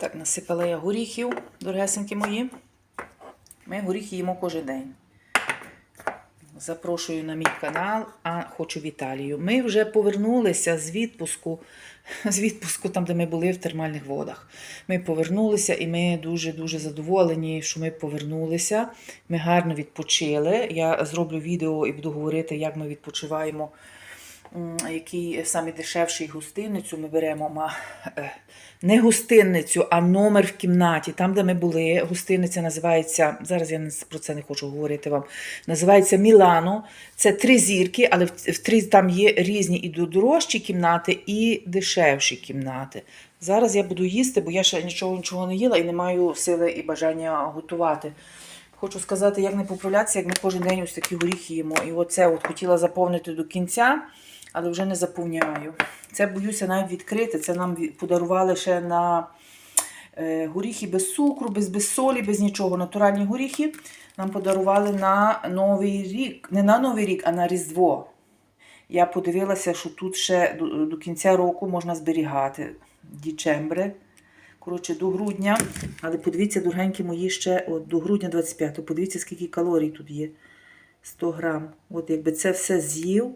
Так, насипала я горіхів, дорогесенькі мої. Ми горіхи їмо кожен день. Запрошую на мій канал, а хочу в Італію. Ми вже повернулися з відпуску, з відпуску, там, де ми були в термальних водах. Ми повернулися і ми дуже-дуже задоволені, що ми повернулися. Ми гарно відпочили. Я зроблю відео і буду говорити, як ми відпочиваємо, який самий дешевший гостиницю ми беремо. е, Не гостинницю, а номер в кімнаті. Там, де ми були, гостиниця називається, зараз я про це не хочу говорити вам. Називається Мілано. Це три зірки, але в три там є різні і дорожчі кімнати, і дешевші кімнати. Зараз я буду їсти, бо я ще нічого нічого не їла і не маю сили і бажання готувати. Хочу сказати, як не поправлятися, як ми кожен день ось такі горіхи їмо. І оце от хотіла заповнити до кінця, але вже не заповняю. Це боюся навіть відкрити. Це нам подарували ще на е, горіхи без цукру, без, без солі, без нічого. Натуральні горіхи нам подарували на Новий рік. Не на Новий рік, а на Різдво. Я подивилася, що тут ще до, до кінця року можна зберігати дічембри. Коротше, до грудня. Але подивіться, дорогенькі мої, ще от, до грудня 25-го. Подивіться, скільки калорій тут є. 100 грам. От якби це все з'їв.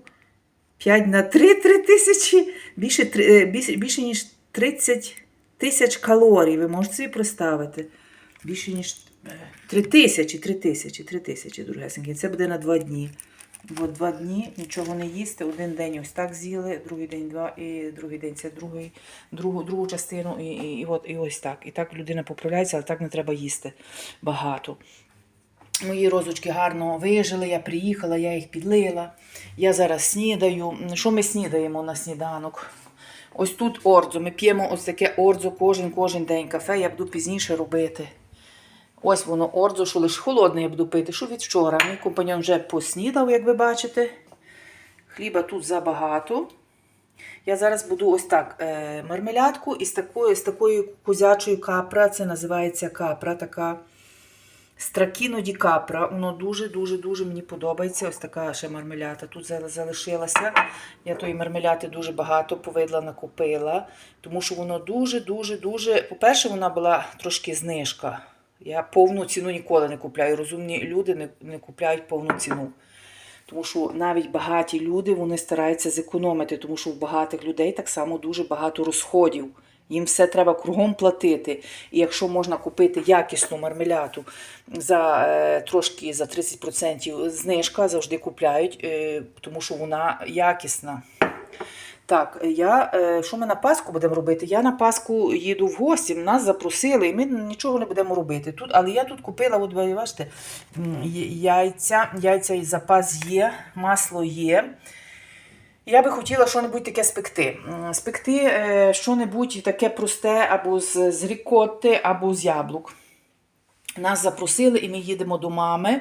5 на 3 3 тисячі, більше, е, більше, більше ніж 30 тисяч калорій. Ви можете собі представити? Більше ніж 3 тисячі, 3 тисячі, 3 тисячі, дорогесенькі. Це буде на 2 дні. От два дні нічого не їсти. Один день ось так з'їли, другий день два, і другий день це другий, другу, другу частину, і, і, і, от, і ось так. І так людина поправляється, але так не треба їсти багато. Мої розочки гарно вижили, я приїхала, я їх підлила. Я зараз снідаю. Що ми снідаємо на сніданок? Ось тут ордзо. Ми п'ємо ось таке ордзо кожен кожен день. Кафе я буду пізніше робити. Ось воно ордзо, що лише холодне я буду пити. Що від вчора? Мій компаньон вже поснідав, як ви бачите. Хліба тут забагато. Я зараз буду ось так е, мармелядку із такою, з такою козячою капра. Це називається капра, така стракіно ді капра. Воно дуже-дуже-дуже мені подобається. Ось така ще мармелята тут залишилася. Я тої мармеляти дуже багато повидла накупила, тому що воно дуже-дуже-дуже. По-перше, вона була трошки знижка. Я повну ціну ніколи не купляю. Розумні люди не, не купляють повну ціну. Тому що навіть багаті люди вони стараються зекономити, тому що у багатих людей так само дуже багато розходів. Їм все треба кругом платити. І якщо можна купити якісну мармеляту за е, трошки за 30% знижка, завжди купляють, е, тому що вона якісна. Так, я, е, що ми на Пасху будемо робити? Я на Пасху їду в гості, нас запросили, і ми нічого не будемо робити. Тут, але я тут купила, от бачите, яйця, яйця і запас є, масло є. Я би хотіла щось таке спекти. Спекти е, що-небудь таке просте або з, з рікотти, або з яблук. Нас запросили, і ми їдемо до мами,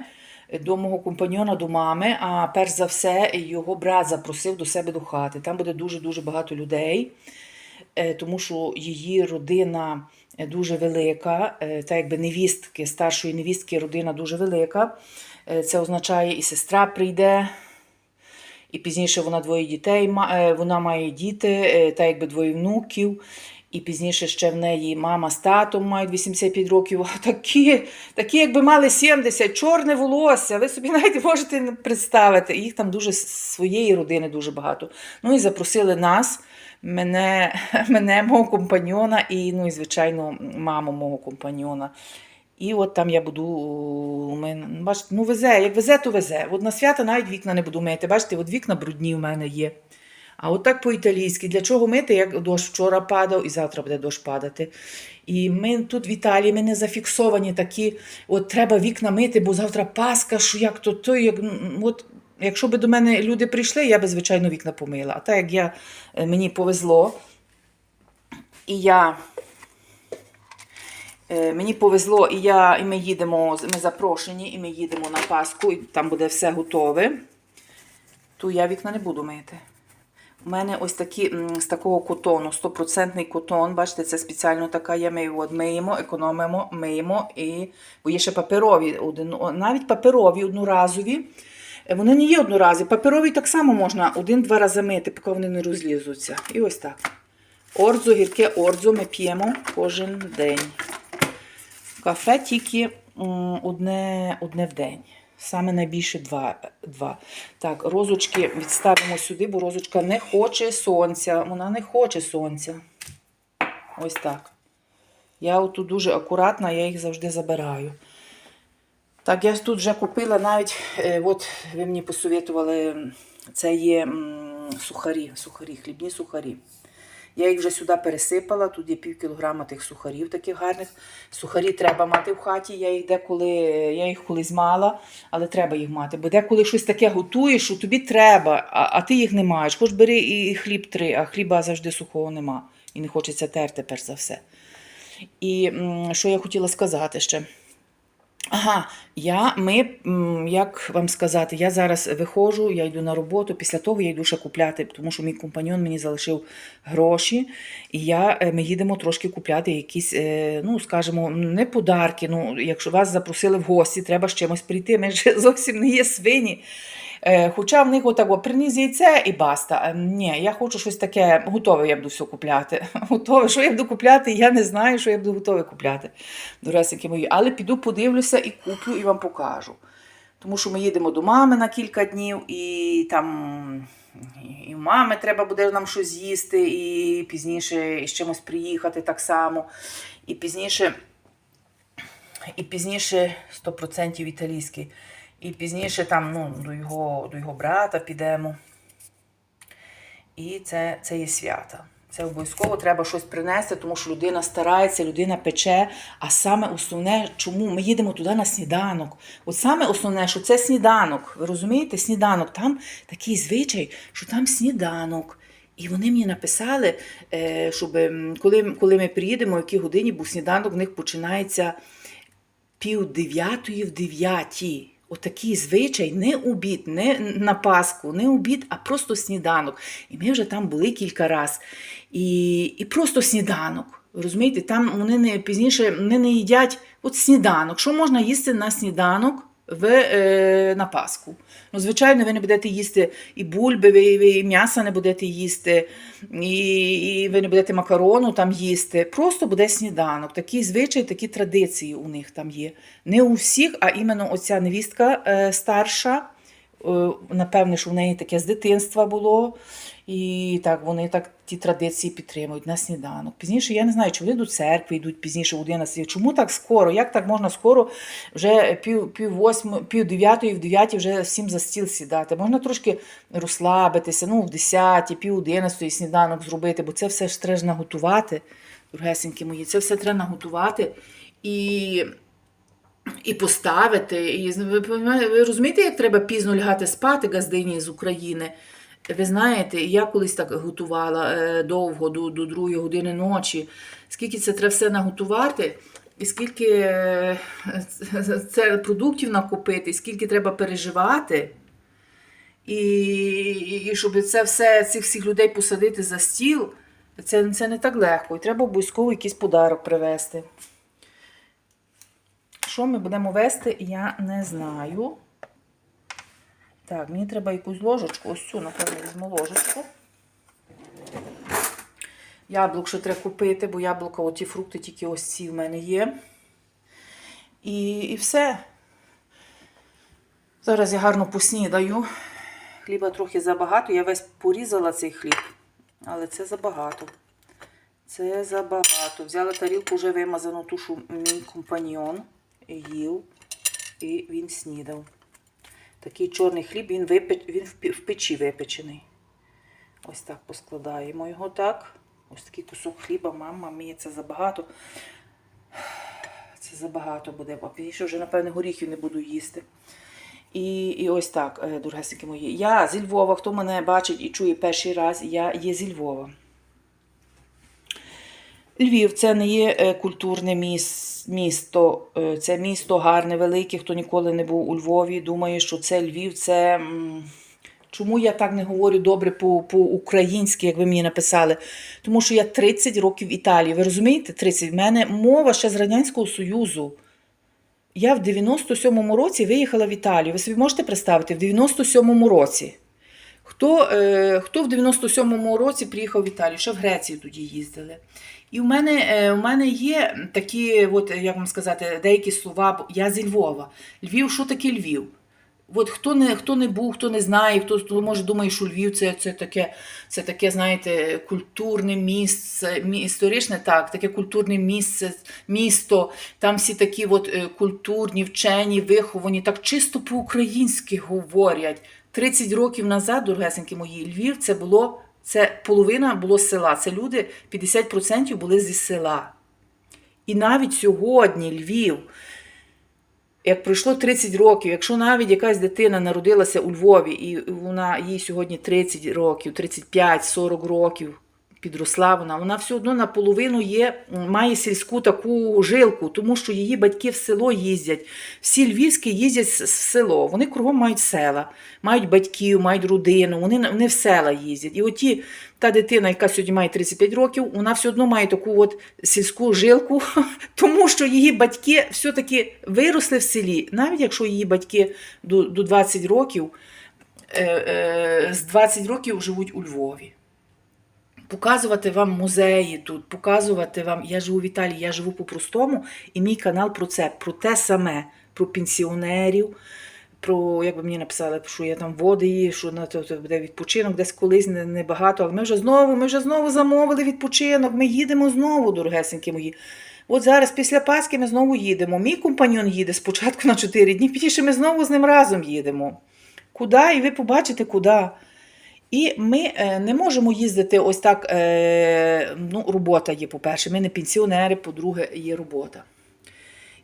до мого компаньона, до мами. А перш за все, його брат запросив до себе до хати. Там буде дуже-дуже багато людей, е, тому що її родина е, дуже велика, та якби невістки, старшої невістки родина дуже велика. Це означає, і сестра прийде. І пізніше вона двоє дітей, е, вона має діти, е, та якби двоє внуків. І пізніше ще в неї мама з татом мають 85 років. А Такі, такі, якби мали 70, чорне волосся. Ви собі навіть можете представити. Їх там дуже своєї родини дуже багато. Ну і запросили нас, мене, мене мого компаньона, і, ну і, звичайно, маму мого компаньона. І от там я буду, мене, ну, бачите, ну везе, як везе, то везе. От на свята навіть вікна не буду мити. Бачите, от вікна брудні в мене є. А от так по-італійськи. Для чого мити, як дощ вчора падав і завтра буде дощ падати. І ми тут в Італії ми не зафіксовані такі, от треба вікна мити, бо завтра Пасха, що як то, то як, от, якщо би до мене люди прийшли, я би, звичайно, вікна помила. А так як я, е, мені повезло, і я Мені повезло, і я, і ми їдемо, ми запрошені, і ми їдемо на Пасху, і там буде все готове. То я вікна не буду мити. У мене ось такі з такого котону, 100% котон. Бачите, це спеціально така є. Ми миємо, економимо, миємо. І... Бо є ще паперові, один, навіть паперові одноразові. Е, Вони не є одноразові. Паперові так само можна один-два рази мити, поки вони не розлізуться. І ось так. Ордзо, гірке ордзо ми п'ємо кожен день. Кафе тільки одне, одне в день. Саме найбільше два, два. Так, розочки відставимо сюди, бо розочка не хоче сонця. Вона не хоче сонця. Ось так. Я отут дуже акуратна, я їх завжди забираю. Так, я тут вже купила навіть, е, от ви мені посовітували, це є сухарі, сухарі, хлібні сухарі. Я їх вже сюди пересипала, тут є пів кілограма тих сухарів таких гарних. Сухарі треба мати в хаті, я їх деколи, я їх колись мала, але треба їх мати. Бо деколи щось таке готуєш, що тобі треба, а, а ти їх не маєш. Хоч бери і хліб три, а хліба завжди сухого нема. І не хочеться терти, перш за все. І що я хотіла сказати ще. Ага, я, ми, як вам сказати, я зараз виходжу, я йду на роботу, після того я йду ще купляти, тому що мій компаньон мені залишив гроші, і я, е, ми їдемо трошки купляти якісь, е, ну, скажімо, не подарки, ну, якщо вас запросили в гості, треба з чимось прийти, ми ж зовсім не є свині. Е, Хоча в них отак, приніс яйце і баста. Е, Ні, я хочу щось таке, готове я буду все купляти. Готове, що я буду купляти, я не знаю, що я буду готове купляти. Доресеньки мої. Але піду подивлюся і куплю, і вам покажу. Тому що ми їдемо до мами на кілька днів, і там і мами треба буде нам щось з'їсти, і пізніше з чимось приїхати так само. І пізніше, і пізніше 100% італійський. І пізніше там ну, до, його, до його брата підемо. І це, це є свята. Це обов'язково треба щось принести, тому що людина старається, людина пече. А саме основне, чому ми їдемо туди на сніданок. От саме основне, що це сніданок. Ви розумієте, сніданок. Там такий звичай, що там сніданок. І вони мені написали, е, щоб коли, коли ми приїдемо, в якій годині, бо сніданок в них починається пів дев'ятої в дев'ятій. Отакий звичай, не обід, не на Пасху, не обід, а просто сніданок. І ми вже там були кілька разів. І, і просто сніданок. Розумієте, там вони не пізніше вони не їдять от сніданок. Що можна їсти на сніданок в, е, на Пасху? Ну, звичайно, ви не будете їсти і бульби, ви, ви і м'яса не будете їсти, і, і ви не будете макарону там їсти. Просто буде сніданок. Такий звичай, такі традиції у них там є. Не у всіх, а іменно оця невістка е, старша. Е, Напевне, що в неї таке з дитинства було. І так вони так ті традиції підтримують на сніданок. Пізніше я не знаю, чи вони до церкви йдуть пізніше в 11. Чому так скоро? Як так можна скоро вже пів, пів восьми, пів дев'ятої, в дев'ятій вже всім за стіл сідати? Можна трошки розслабитися, ну в десятій, пів одинадцятої сніданок зробити, бо це все ж треба наготувати, дорогесенькі мої, це все треба наготувати. І і поставити. І ви, розумієте, як треба пізно лягати спати газдині з України? Ви знаєте, я колись так готувала е, довго, до, до другої години ночі. Скільки це треба все наготувати, і скільки е, це- продуктів накупити, скільки треба переживати. І, і, і щоб це все, цих всіх людей посадити за стіл, це, це не так легко. І треба обов'язково якийсь подарок привезти. Що ми будемо вести, я не знаю. Так, мені треба якусь ложечку. Ось цю, напевно, візьму ложечку. Яблук ще треба купити, бо яблука, оті фрукти тільки ось ці в мене є. І, і все. Зараз я гарно поснідаю. Хліба трохи забагато. Я весь порізала цей хліб, але це забагато. Це забагато. Взяла тарілку вже вимазану, ту, що мій компаньйон їв, і він снідав. Такий чорний хліб, він, випеч... він в печі випечений. Ось так поскладаємо його так. Ось такий кусок хліба, мама мені це забагато. Це забагато буде, бо пізніше вже, напевне, горіхів не буду їсти. І, і ось так, е, дорогесики мої. Я зі Львова, хто мене бачить і чує перший раз, я є зі Львова. Львів це не є е, культурне місто, е, це місто гарне, велике. Хто ніколи не був у Львові, думає, що це Львів, це. Чому я так не говорю добре по- по-українськи, як ви мені написали? Тому що я 30 років в Італії. Ви розумієте? 30. В мене мова ще з Радянського Союзу. Я в 97-му році виїхала в Італію. Ви собі можете представити, в 97-му році. Хто, е, хто в 97-му році приїхав в Італію, ще в Грецію тоді їздили. І в мене, е, в мене є такі, от, як вам сказати, деякі слова. Я зі Львова. Львів, що таке Львів? От хто не, хто не був, хто не знає, хто, хто може думає, що Львів це, це, таке, це таке, знаєте, культурне місце, історичне так, таке культурне місце, місто. Там всі такі от, е, культурні, вчені, виховані, так чисто по-українськи говорять. 30 років назад, дорогесенькі мої, Львів це було, це половина було села. Це люди, 50% були зі села. І навіть сьогодні Львів, як пройшло 30 років, якщо навіть якась дитина народилася у Львові, і вона їй сьогодні 30 років, 35, 40 років підросла вона, вона все одно наполовину є, має сільську таку жилку, тому що її батьки в село їздять. Всі львівські їздять в село. Вони кругом мають села, мають батьків, мають родину, вони, вони в села їздять. І оті, та дитина, яка сьогодні має 35 років, вона все одно має таку от сільську жилку, тому що її батьки все-таки виросли в селі, навіть якщо її батьки до, до 20 років, е, е, з 20 років живуть у Львові. Показувати вам музеї тут, показувати вам. Я живу в Італії, я живу по-простому, і мій канал про це, про те саме, про пенсіонерів, про, як би мені написали, що я там води, що на то, то буде відпочинок, десь колись не- небагато. Але ми вже знову, ми вже знову замовили відпочинок. Ми їдемо знову, дорогесенькі мої. От зараз після Пасхи ми знову їдемо. Мій компаньон їде спочатку на 4 дні, пізніше ми знову з ним разом їдемо. Куди? І ви побачите, куди. І ми е, не можемо їздити ось так. Е, ну, робота є, по-перше, ми не пенсіонери, по-друге, є робота.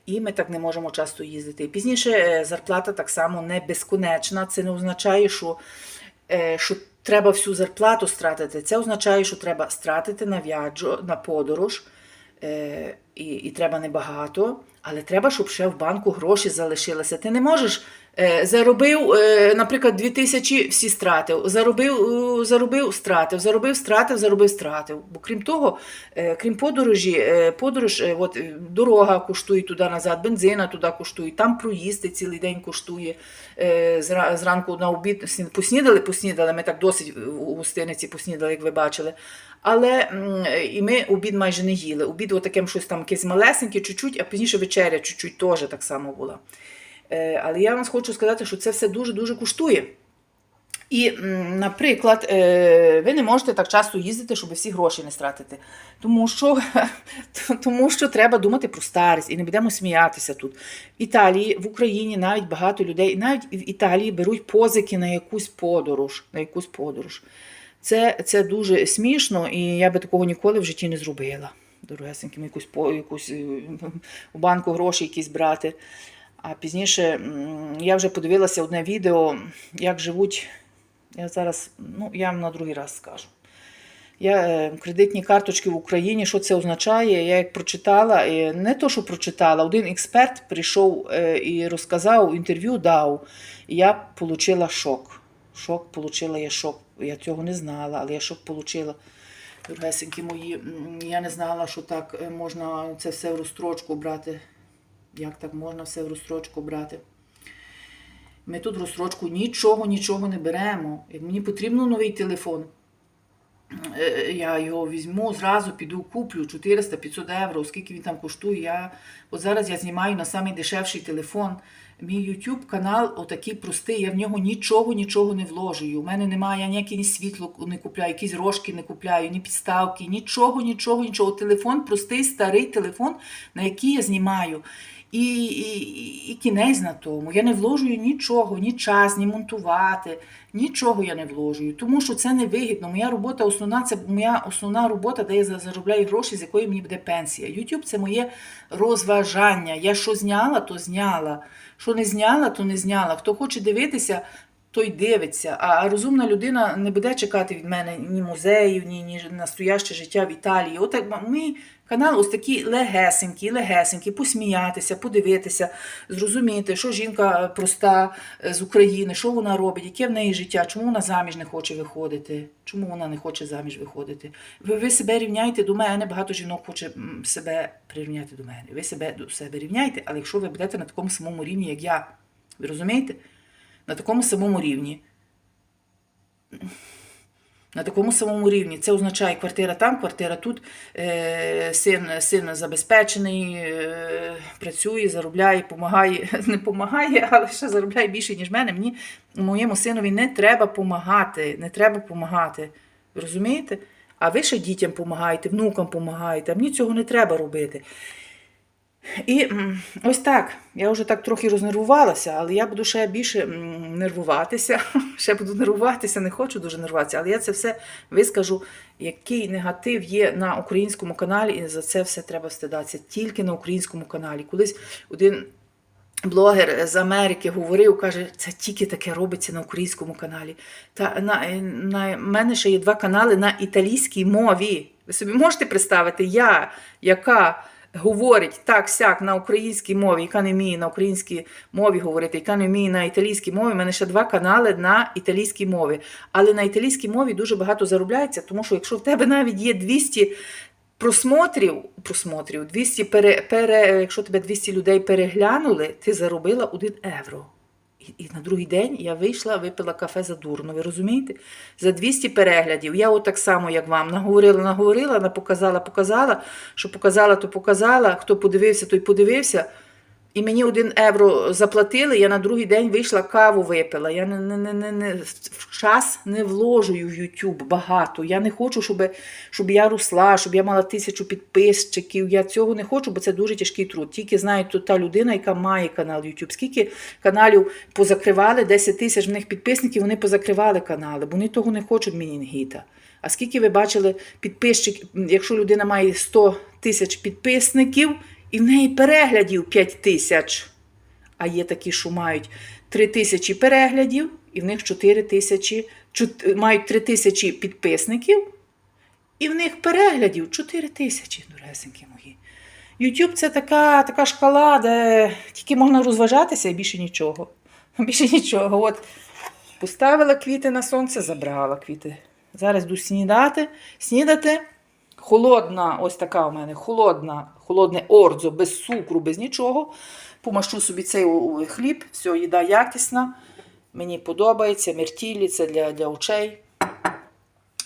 І ми так не можемо часто їздити. І пізніше е, зарплата так само не безконечна. Це не означає, що, що треба всю зарплату стратити. Це означає, що треба стратити на в'яджо, на подорож. І, і треба небагато, але треба, щоб ще в банку гроші залишилися. Ти не можеш заробив, е, наприклад, 2 тисячі, всі стратив, заробив, е, заробив, стратив, заробив, стратив, заробив, стратив. Бо крім того, е, крім подорожі, е, подорож, е, от, е, дорога коштує туди-назад, бензина туди коштує, там проїсти цілий день коштує. Е, зранку на обід поснідали, поснідали, ми так досить у гостиниці поснідали, як ви бачили. Але і ми обід майже не їли. Обід отаким щось там якесь малесеньке, чуть-чуть, а пізніше вечеря чуть-чуть теж так само була. Але я вам хочу сказати, що це все дуже-дуже коштує. І, наприклад, ви не можете так часто їздити, щоб всі гроші не стратити. Тому що, тому що треба думати про старість і не будемо сміятися тут. В Італії, в Україні навіть багато людей, навіть в Італії беруть позики на якусь подорож. На якусь подорож. Це, це дуже смішно, і я би такого ніколи в житті не зробила. Дорогесеньким, якусь, якусь у банку гроші якісь брати. А пізніше я вже подивилася одне відео, як живуть. Я зараз, ну, я вам на другий раз скажу. Я е, кредитні карточки в Україні, що це означає? Я як прочитала, е, не то, що прочитала, один експерт прийшов е, і розказав, інтерв'ю дав, і я отримала шок. Шок, отримала я шок. Я цього не знала, але я шок отримала. Дорогесенькі мої, я не знала, що так можна це все в розстрочку брати. Як так можна все в розстрочку брати? Ми тут в розстрочку нічого, нічого не беремо. Мені потрібно новий телефон, е, я його візьму, зразу піду, куплю 400-500 євро, скільки він там коштує. Я, от зараз я знімаю на самий дешевший телефон. Мій YouTube канал отакий простий, я в нього нічого, нічого не вложую. У мене немає, я ніяке ні світло не купляю, якісь рожки не купляю, ні підставки, нічого, нічого, нічого. Телефон, простий, старий телефон, на який я знімаю. І, і, і кінець на тому. Я не вложую нічого, ні час, ні монтувати, нічого я не вложую, тому що це не вигідно. Моя робота основна це моя основна робота, де я за- заробляю гроші, з якої мені буде пенсія. YouTube це моє розважання. Я що зняла, то зняла. Що не зняла, то не зняла. Хто хоче дивитися, той дивиться. А розумна людина не буде чекати від мене ні музеїв, ні, ні настояще життя в Італії. Отак мій канал ось такий легесенький, легесенький, посміятися, подивитися, зрозуміти, що жінка проста е, з України, що вона робить, яке в неї життя, чому вона заміж не хоче виходити, чому вона не хоче заміж виходити. Ви, ви себе рівняйте до мене, багато жінок хоче себе прирівняти до мене. Ви себе до себе рівняйте, але якщо ви будете на такому самому рівні, як я, ви розумієте? На такому самому рівні. на такому самому рівні. Це означає квартира там, квартира тут. Е, син, син забезпечений, е, працює, заробляє, допомагає. Не допомагає, але ще заробляє більше, ніж мене. Мені моєму синові не треба допомагати. Не треба допомагати. Розумієте? А ви ще дітям допомагаєте, внукам допомагаєте, а мені цього не треба робити. І ось так. Я вже так трохи рознервувалася, але я буду ще більше нервуватися. Ще буду нервуватися, не хочу дуже нервуватися, але я це все вискажу, який негатив є на українському каналі, і за це все треба встидатися. Тільки на українському каналі. Колись один блогер з Америки говорив, каже, це тільки таке робиться на українському каналі. Та на, на мене ще є два канали на італійській мові. Ви собі можете представити, я, яка говорить так сяк на українській мові, яка не вміє на українській мові говорити, яка не вміє на італійській мові. У мене ще два канали на італійській мові. Але на італійській мові дуже багато заробляється, тому що якщо в тебе навіть є 200 просмотрів, просмотрів 200 пере, пере, якщо тебе 200 людей переглянули, ти заробила 1 євро. І, на другий день я вийшла, випила кафе за дурно. Ви розумієте? За 200 переглядів. Я от так само, як вам, наговорила, наговорила, на показала, показала. Що показала, то показала. Хто подивився, той подивився. І мені один євро заплатили, я на другий день вийшла, каву випила. Я не, не, не, не, не, час не вложую в YouTube багато. Я не хочу, щоб, щоб я росла, щоб я мала тисячу підписчиків. Я цього не хочу, бо це дуже тяжкий труд. Тільки знаю, то та людина, яка має канал YouTube. Скільки каналів позакривали, 10 тисяч в них підписників, вони позакривали канали, бо вони того не хочуть мінінгіта. А скільки ви бачили підписчиків, якщо людина має 100 тисяч підписників, і в неї переглядів 5 тисяч. А є такі, що мають 3 тисячі переглядів, і в них 4 тисячі, мають 3 тисячі підписників, і в них переглядів 4 тисячі, доресенькі мої. YouTube це така, така шкала, де тільки можна розважатися і більше нічого. Більше нічого. От поставила квіти на сонце, забрала квіти. Зараз йду снідати. Снідати. Холодна, ось така у мене холодна, холодне ордзо, без цукру, без нічого. Помащу собі цей хліб, все, їда якісна. Мені подобається, мертілі, це для, для очей.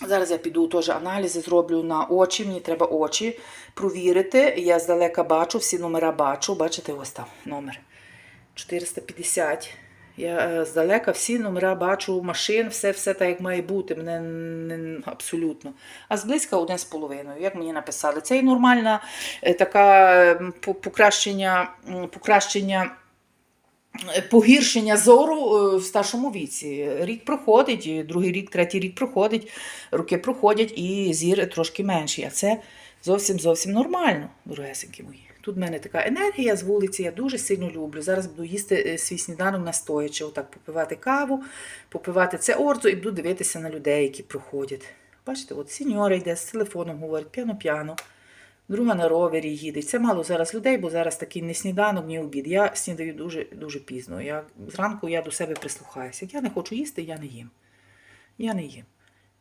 Зараз я піду теж аналізи зроблю на очі. Мені треба очі провірити. Я здалека бачу, всі номера бачу. Бачите, ось там номер 450. Я е, здалека всі номера бачу, машин, все, все так, як має бути. Мене не, абсолютно. А зблизька один з половиною, як мені написали. Це і нормальна е, така покращення, покращення е, погіршення зору в старшому віці. Рік проходить, другий рік, третій рік проходить, роки проходять і зір трошки менший. А це зовсім зовсім нормально, дорогесенькі мої. Тут в мене така енергія з вулиці, я дуже сильно люблю. Зараз буду їсти е, свій сніданок настоячи, отак попивати каву, попивати це орзо і буду дивитися на людей, які проходять. Бачите, от сеньора йде з телефоном, говорить п'яно-п'яно. Друга на ровері їде. Це мало зараз людей, бо зараз такий не сніданок, ні обід. Я снідаю дуже дуже пізно. Я, зранку я до себе прислухаюся. Як я не хочу їсти, я не їм. Я не їм.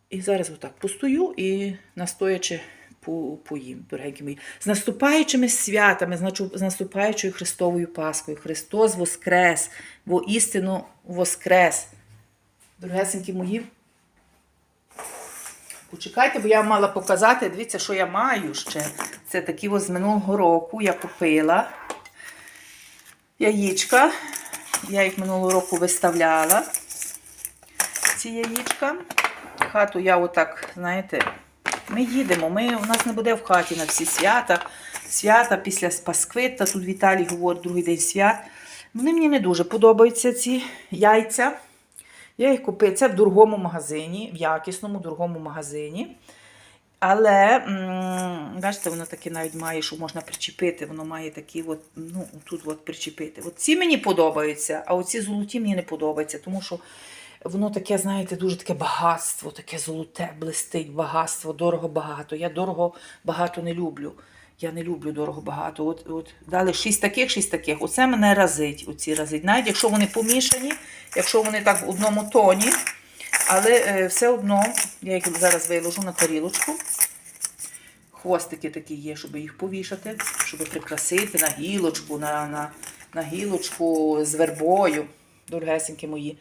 І зараз отак постою і настоячи по- поїм, дорогенькі мої. З наступаючими святами, з наступаючою Христовою Паскою. Христос Воскрес, бо істину Воскрес. Дорогесенькі мої, Почекайте, бо я мала показати. Дивіться, що я маю ще. Це такі ось з минулого року я купила яєчка. Я їх минулого року виставляла. Ці яєчка. Хату я отак, знаєте, ми їдемо. Ми, у нас не буде в хаті на всі свята. Свята після Пасквита. Тут Віталій говорить другий день свят. Вони мені не дуже подобаються ці яйця. Я їх купила. Це в дорогому магазині, в якісному дорогому магазині. Але, бачите, воно таке навіть має, що можна причепити. Воно має такі, от, ну, тут от причепити. От ці мені подобаються, а оці золоті мені не подобаються, тому що воно таке, знаєте, дуже таке багатство, таке золоте, блистить, багатство, дорого багато. Я дорого багато не люблю. Я не люблю дорого багато. От, от дали шість таких, шість таких. Оце мене разить. Оці разить. Навіть якщо вони помішані, якщо вони так в одному тоні, але е, все одно я їх зараз виложу на тарілочку. Хвостики такі є, щоб їх повішати, щоб прикрасити на гілочку, на, на, на гілочку з вербою, дорогесенькі мої.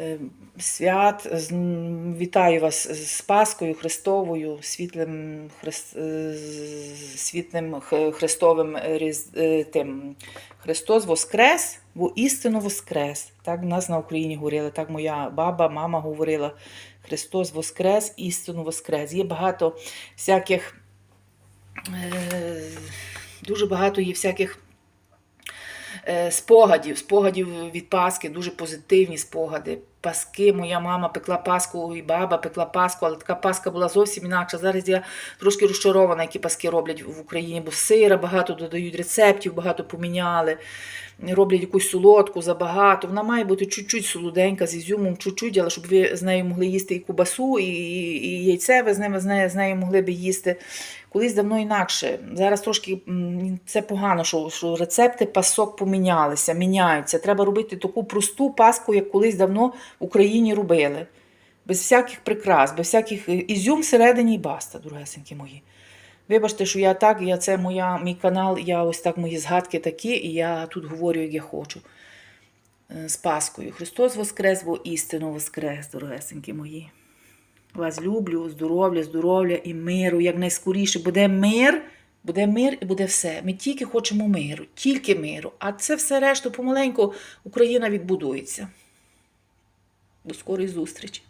Е, Свят, вітаю вас з Паскою Христовою, світлим, хрес- е, світлим Христовим е, тим. Христос Воскрес, бо істинно Воскрес. Так в нас на Україні говорили, так моя баба, мама говорила. Христос Воскрес, істинно Воскрес. Є багато всяких, дуже багато є всяких спогадів, спогадів від Пасхи, дуже позитивні спогади. Паски, моя мама пекла паску, і баба пекла паску, але така паска була зовсім інакша. Зараз я трошки розчарована, які паски роблять в Україні, бо сира багато додають рецептів, багато поміняли. Роблять якусь солодку забагато. Вона має бути чуть-чуть солоденька з ізюмом, чуть-чуть, але щоб ви з нею могли їсти і кубасу, і, і, яйце ви з ними з нею, з нею могли би їсти. Колись давно інакше. Зараз трошки це погано, що, що рецепти пасок помінялися, міняються. Треба робити таку просту паску, як колись давно в Україні робили. Без всяких прикрас, без всяких е, ізюм всередині і баста, дорогесенькі мої. Вибачте, що я так, я це моя, мій канал, я ось так мої згадки такі, і я тут говорю, як я хочу. Е, З Паскою. Христос Воскрес, бо істину Воскрес, дорогесенькі мої. Вас люблю, здоров'я, здоров'я і миру. Якнайскоріше буде мир, буде мир і буде все. Ми тільки хочемо миру, тільки миру. А це все решту помаленьку Україна відбудується. До скорої зустрічі.